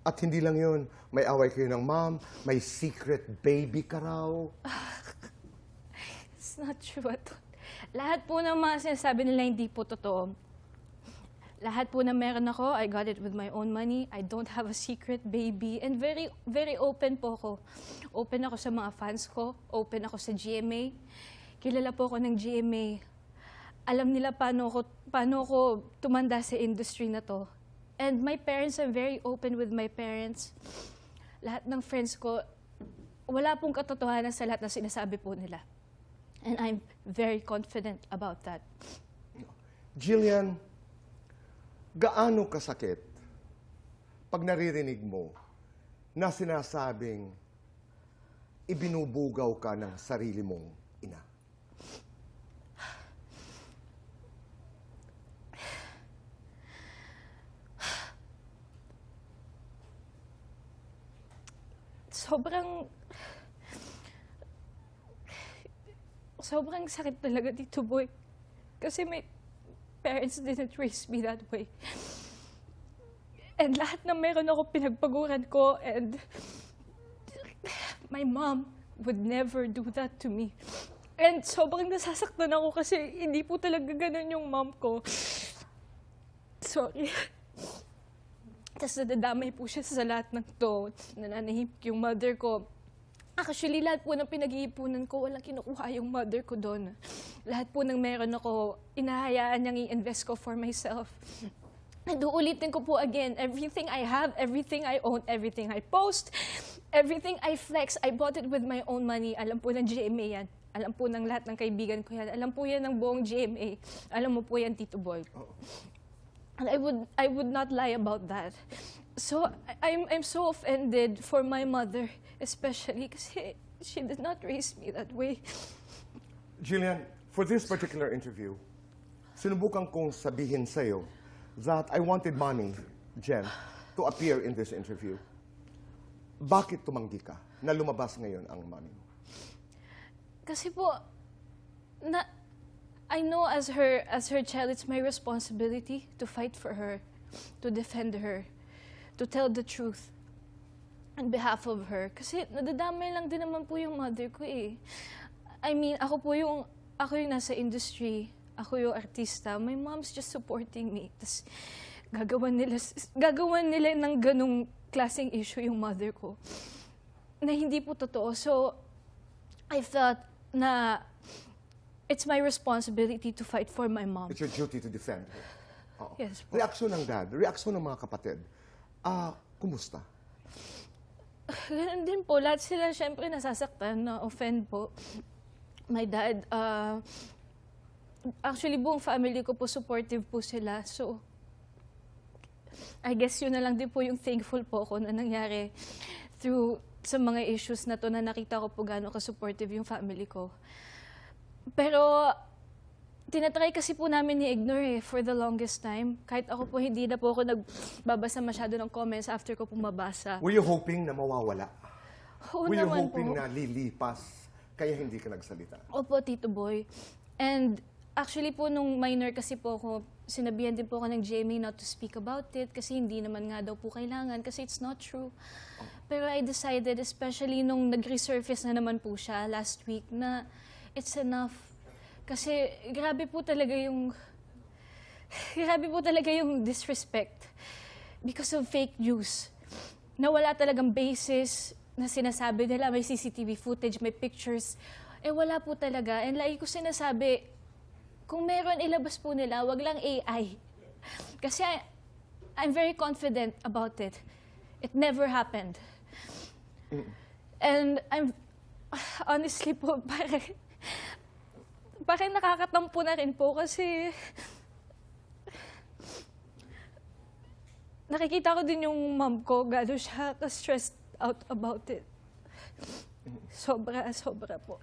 At hindi lang yun, may away kayo ng mom, may secret baby ka raw. It's not true at all. Lahat po ng mga sinasabi nila hindi po totoo. Lahat po na meron ako, I got it with my own money. I don't have a secret baby. And very, very open po ako. Open ako sa mga fans ko. Open ako sa GMA. Kilala po ako ng GMA. Alam nila paano ako, paano ako tumanda sa industry na to. And my parents, I'm very open with my parents. Lahat ng friends ko, wala pong katotohanan sa lahat na sinasabi po nila. And I'm very confident about that. Jillian, gaano kasakit pag naririnig mo na sinasabing ibinubugaw ka ng sarili mong ina? Sobrang... Sobrang sakit talaga dito, boy. Kasi my parents didn't raise me that way. And lahat na meron ako pinagpaguran ko and my mom would never do that to me. And sobrang nasasaktan ako kasi hindi po talaga ganun yung mom ko. Sorry. Tapos nadadamay po siya sa lahat ng to. Nananahimik yung mother ko. Actually, lahat po ng pinag-iipunan ko, walang kinukuha yung mother ko doon. Lahat po ng meron ako, inahayaan niyang i-invest ko for myself. And uulitin ko po again, everything I have, everything I own, everything I post, everything I flex, I bought it with my own money. Alam po ng GMA yan. Alam po ng lahat ng kaibigan ko yan. Alam po yan ng buong GMA. Alam mo po yan, Tito Boy. And I would I would not lie about that. So I- I'm I'm so offended for my mother, especially kasi she did not raise me that way. Jillian, for this particular interview, sinubukan kong sabihin sa'yo that I wanted money, Jen, to appear in this interview. Bakit tumanggi ka na lumabas ngayon ang money mo? Kasi po na I know as her as her child it's my responsibility to fight for her, to defend her, to tell the truth on behalf of her. Kasi nadadamay lang din naman po yung mother ko eh. I mean, ako po yung, ako yung nasa industry, ako yung artista, my mom's just supporting me. Tapos gagawan nila, gagawan nila ng ganong klaseng issue yung mother ko na hindi po totoo. So, I felt na it's my responsibility to fight for my mom. It's your duty to defend her. Oo. Yes po. Reaksyon ng dad, reaksyon ng mga kapatid. Ah, kumusta? Ganun din po. Lahat sila syempre nasasaktan, na-offend po. My dad, uh, actually buong family ko po supportive po sila. So, I guess yun na lang din po yung thankful po ako na nangyari through sa mga issues na to na nakita ko po gano'n ka-supportive yung family ko. Pero, tinatry kasi po namin ni ignore eh, for the longest time. Kahit ako po hindi na po ako nagbabasa masyado ng comments after ko po mabasa. Were you hoping na mawawala? Oo Were you naman hoping po. na lilipas kaya hindi ka nagsalita? Opo, Tito Boy. And actually po, nung minor kasi po ako, sinabihan din po ako ng GMA not to speak about it kasi hindi naman nga daw po kailangan kasi it's not true. Pero I decided, especially nung nag-resurface na naman po siya last week, na it's enough. Kasi grabe po talaga yung... Grabe po talaga yung disrespect because of fake news. Na wala talagang basis na sinasabi nila, may CCTV footage, may pictures. Eh wala po talaga. And lagi ko sinasabi, kung meron ilabas po nila, wag lang AI. Kasi I- I'm very confident about it. It never happened. And I'm, honestly po, parang, parang nakakatampo na rin po kasi nakikita ko din yung mom ko, gano'n siya ka-stressed out about it. Sobra, sobra po.